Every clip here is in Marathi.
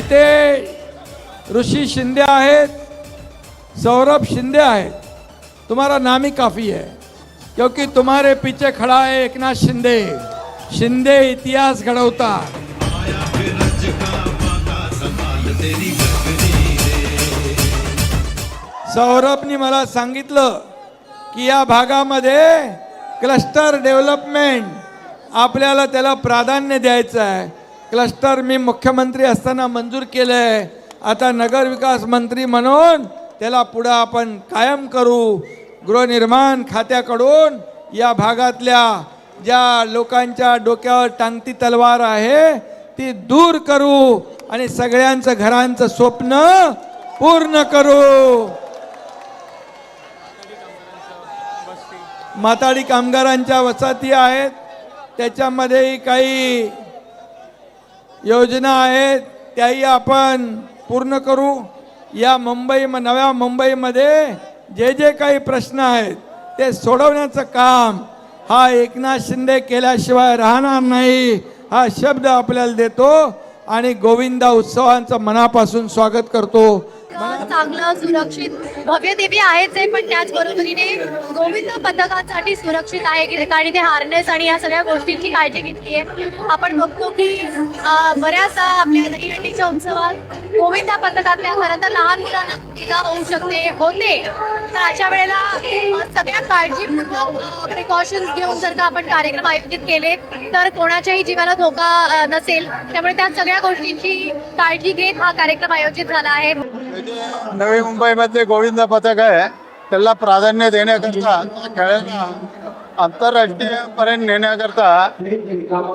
इथे ऋषी शिंदे आहेत सौरभ शिंदे आहेत. तुम्हारा नाम ही काफ़ी है क्योंकि तुम्हारे पीछे खड़ा है एकनाथ शिंदे. शिंदे इतिहास घडवता सौरभनी मला सांगितलं की या भागामध्ये क्लस्टर डेव्हलपमेंट आपल्याला त्याला प्राधान्य द्यायचं आहे. क्लस्टर मी मुख्यमंत्री असताना मंजूर केलं आहे आता नगरविकास मंत्री म्हणून त्याला पुढं आपण कायम करू. गृहनिर्माण खात्याकडून या भागातल्या ज्या लोकांच्या डोक्यावर टांगती तलवार आहे ती दूर करू आणि सगळ्यांचं घरांचं स्वप्न पूर्ण करू. माताडी कामगारांच्या वसाहती आहेत. त्याच्यामध्येही काही योजना आहेत. त्याही आपण पूर्ण करू. या मुंबई नव्या मुंबईमध्ये जे जे काही प्रश्न आहेत ते सोडवण्याचं काम हा एकनाथ शिंदे केल्याशिवाय राहणार नाही हा शब्द आपल्याला देतो. आणि गोविंदा उत्सवांचं मनापासून स्वागत करतो. चांगलं सुरक्षित भव्य देवी आहेच आहे पण त्याच बरोबरीने गोविंद पथकांसाठी सुरक्षित आहे की आणि ते हार्नेस आणि या सगळ्या गोष्टींची काळजी घेतली आहे. आपण बघतो की बऱ्याच बऱ्याचदा आपल्या दहीहंडीच्या उत्सवात गोविंदा पथकातल्या खरं तर लहान मुलांना टीका होऊ शकते होते. तर अशा वेळेला सगळ्या काळजीपूर्वक प्रिकॉशन्स घेऊन जर का आपण कार्यक्रम आयोजित केले तर कोणाच्याही जीवाला धोका नसेल. त्यामुळे त्या सगळ्या गोष्टींची काळजी घेत हा कार्यक्रम आयोजित झाला आहे. नवी मुंबईमधले गोविंद पथक आहे. त्याला प्राधान्य देण्याकरता खेळांना आंतरराष्ट्रीय पर्यंत नेण्याकरता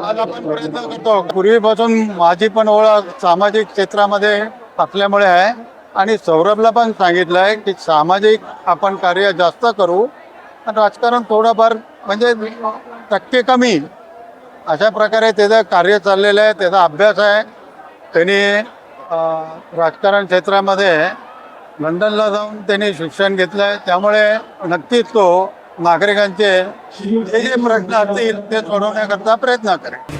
आज आपण प्रयत्न करतो. पूर्वीपासून माझी पण ओळख सामाजिक क्षेत्रामध्ये असल्यामुळे आहे. आणि सौरभला पण सांगितलं आहे की सामाजिक आपण कार्य जास्त करू. आणि राजकारण थोडंफार म्हणजे टक्के कमी. अशा प्रकारे त्याचं कार्य चाललेलं आहे त्याचा अभ्यास आहे. त्यांनी राजकारण क्षेत्रामध्ये लंडनला जाऊन त्यांनी शिक्षण घेतलं आहे त्यामुळे नक्कीच तो नागरिकांचे जे जे प्रश्न असतील ते सोडवण्याकरता प्रयत्न करेल.